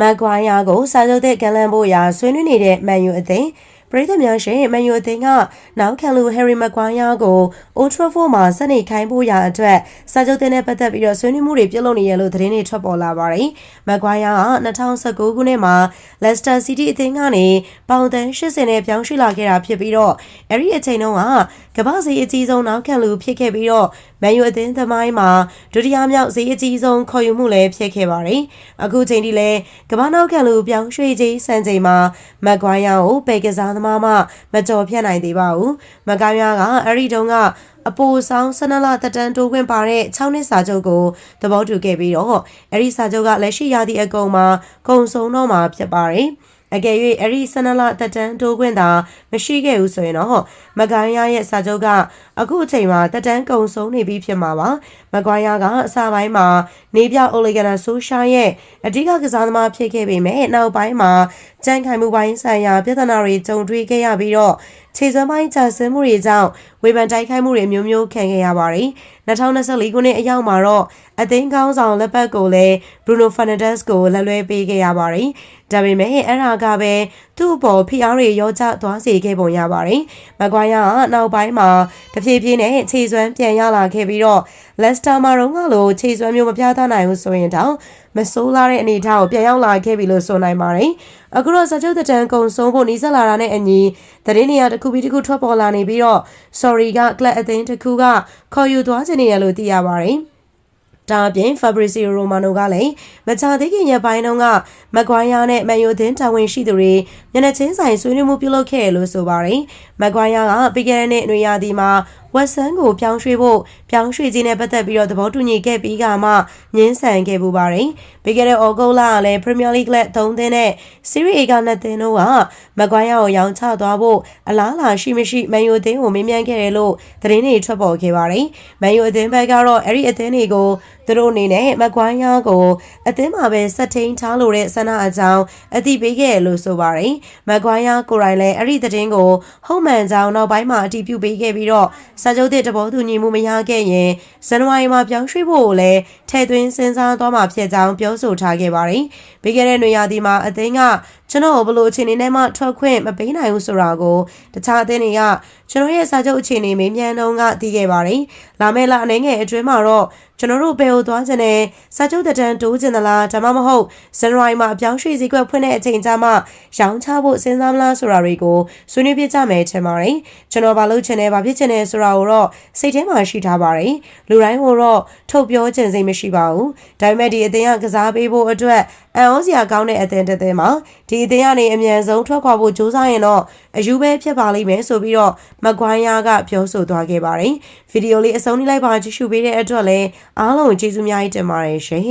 မက်ကွိုင်းယာကိုစာချုပ်တဲ့ကန်လန်ဖို့ရာဆွေးနွေးနေတဲ့မန်ယူအသင်း ပရိသတ်များရှင်မန်ယူအသင်းကနောက်ခံလူဟယ်ရီမက်ကွိုင်းယာကိုအိုထရာဖို့မှာစနေခိုင်းဖို့ရာအတွက်စာချုပ်တဲ့နဲ့ပတ်သက်ပြီးတော့ဆွေးနွေးမှုတွေပြုလုပ်နေရလို့သတင်းတွေထွက်ပေါ်လာပါတယ်။မက်ကွိုင်းယာက2019ခုနှစ်မှာလက်စတာစီးတီးအသင်းကနေပေါင်တန်80နဲ့ပြောင်းရွှေ့လာခဲ့တာဖြစ်ပြီးတော့အဲ့ဒီအချိန်တုန်းကကမ္ဘာစီအကြီးဆုံးနောက်ခံလူဖြစ်ခဲ့ပြီးတော့မန်ယူအသင်းသမိုင်းမှာဒုတိယမြောက်ဈေးအကြီးဆုံးခေါ်ယူမှုလည်းဖြစ်ခဲ့ပါတယ်။အခုချိန်ထိလည်းကမ္ဘာနောက်ခံလူပြောင်းရွှေ့ခြင်းစံချိန်မှာမက်ကွိုင်းယာကိုပေကစားသမားမှမကြော်ဖြတ်နိုင်သေးပါဘူး။မက်ကွိုင်းယာကအဲ့ဒီတုန်းကအပိုဆောင်ဆနလတက်တန်းတိုးခွင့်ပါတဲ့6နှစ်စာချုပ်ကိုသဘောတူခဲ့ပြီးတော့အဲ့ဒီစာချုပ်ကလက်ရှိရာသီအကုန်မှာကုံဆုံးတော့မှာဖြစ်ပါတယ်။ အကယ်၍အဲ့ဒီဆနလတက်တန်းတိုးခွင့်သာမရှိခဲ့ဘူးဆိုရင်တော့မကိုင်းရရဲ့စာချုပ်ကအခုအချိန်မှာတက်တန်းကုံဆုံးနေပြီဖြစ်မှာပါမကိုင်းရကအစပိုင်းမှာနေပြအိုလီဂနာဆိုရှာရဲ့အဓိကကစားသမားဖြစ်ခဲ့ပေမဲ့နောက်ပိုင်းမှာကြမ်းခိုင်မှုပိုင်းဆိုင်ရာပြဿနာတွေကြုံတွေ့ခဲ့ရပြီးတော့ ခြေစွမ်းပိုင်းချဆင်းမှုတွေကြောင့်ဝေဖန်တိုက်ခိုက်မှုတွေမျိုးမျိုးခံခဲ့ရပါတယ်2024ခုနှစ်အရောက်မှာတော့အသိန်းကောင်းဆောင်လက်ပတ်ကိုလည်း Bruno Fernandes ကိုလက်လွဲပေးခဲ့ရပါတယ်ဒါပေမဲ့အဲ့ဒါကပဲသူ့အပေါ်ဖိအားတွေရောကျသွားစေခဲ့ပုံရပါတယ်။မကွိုင်းကနောက်ပိုင်းမှာတဖြည်းဖြည်းနဲ့ခြေစွမ်းပြန်ရလာခဲ့ပြီးတော့လက်စတာမာရုံကလိုခြေစွမ်းမျိုးမပြသနိုင်ဘူးဆိုရင်တောင်မဆိုးလာတဲ့အနေအထားကိုပြန်ရောက်လာခဲ့ပြီလို့ဆိုနိုင်ပါတယ်။အခုတော့စကြုတ်တန်ကုံဆုံးဖို့နီးစပ်လာတာနဲ့အညီသတင်းနေရာတစ်ခုပြီးတစ်ခုထွက်ပေါ်လာနေပြီးတော့ sorry က club အသင်းတစ်ခုကခေါ်ယူသွားခြင်းနေရလို့သိရပါတယ်။ဒါအပြင် Fabrizio Romano ကလည်းမချသေးခင်ရက်ပိုင်းတုန်းကမကွိုင်းယာနဲ့မန်ယူသင်းတာဝန်ရှိသူတွေမျက်နှာချင်းဆိုင်ဆွေးနွေးမှုပြုလုပ်ခဲ့လို့ဆိုပါတယ်။မကွိုင်းယာကပြီးခဲ့တဲ့နှစ်အနွေရာသီမှာ ဝက်ဆန်ကိုပြောင်းရွှေ့ဖို့ပြောင်းရွှေ့ခြင်းနဲ့ပတ်သက်ပြီးတော့သဘောတူညီခဲ့ပြီးကမှညှင်းဆန်ခဲ့ပူပါတယ်။ပြီးခဲ့တဲ့ဩဂုတ်လကလည်း Premier League လက်3သင်းနဲ့ Serie A က2သင်းတို့ကမကွိုင်းယာကိုရောင်းချသွားဖို့အလားလာရှိမရှိမန်ယူအသင်းကိုမေးမြန်းခဲ့တယ်လို့သတင်းတွေထွက်ပေါ်ခဲ့ပါတယ်။မန်ယူအသင်းဘက်ကတော့အဲ့ဒီအသင်းတွေကိုသူတို့အနေနဲ့မကွိုင်းယာကိုအသင်းမှာပဲစက်ထိန်ထားလို့တဲ့ဆန္ဒအကြောင်းအသိပေးခဲ့လို့ဆိုပါတယ်။မကွိုင်းယာကိုရိုင်းလည်းအဲ့ဒီသတင်းကိုဟုတ်မှန်ကြောင်းနောက်ပိုင်းမှာအတည်ပြုပေးခဲ့ပြီးတော့စာချုပ်သစ်တဘောတူညီမှုမရခဲ့ရင်ဇန်နဝါရီမှာပြောင်းရွှေ့ဖို့ကိုလည်းထည့်သွင်းစဉ်းစားသွားမှာဖြစ်ကြောင်းပြောဆိုထားခဲ့ပါတယ်။ပြီးခဲ့တဲ့နွေရာသီမှာအသင်းကကျွန်တော်ဘလို့အခြေအနေနဲ့မှထွက်ခွင့်မပေးနိုင်ဘူးဆိုတာကိုတခြားအသင်းတွေကကျွန်တော်ရဲ့စာချုပ်အခြေအနေမေးမြန်းတော့ကသိခဲ့ပါတယ်။လာမယ့်လအနေငယ်အတွင်းမှာတော့ကျွန်တော်တို့ဘယ်ကိုသွားချင်လဲစာချုပ်တံတိုးချင်သလားဒါမှမဟုတ်ဇန်နဝါရီမှာအပြောင်းရွှေ့စည်းကွက်ဖွင့်တဲ့အချိန်ကျမှရောင်းချဖို့စဉ်းစားမလားဆိုတာတွေကိုဆွေးနွေးပြကြမယ်ထင်ပါတယ်ကျွန်တော်ဘာလုပ်ချင်လဲဘာဖြစ်ချင်လဲဆိုတာကိုတော့စိတ်ထဲမှာရှိထားပါတယ်လူတိုင်းကိုတော့ထုတ်ပြောချင်စိတ်မရှိပါဘူးဒါပေမဲ့ဒီအသင်းကကစားပေးဖို့အတွက်အန်အောစရာကောင်းတဲ့အသင်းတစ်သင်းမှာဒီအသင်းကနေအမြန်ဆုံးထွက်ခွာဖို့ကြိုးစားရင်တော့အယူပဲဖြစ်ပါလိမ့်မယ်ဆိုပြီးတော့မကွိုင်းယာကပြောဆိုသွားခဲ့ပါတယ်ဗီဒီယိုလေးအဆုံးထိလိုက်ပါကြည့်ရှုပေးတဲ့အတွက်လည်းအားလုံးကျေးဇူးများကြီးတင်ပါတယ်ရှင်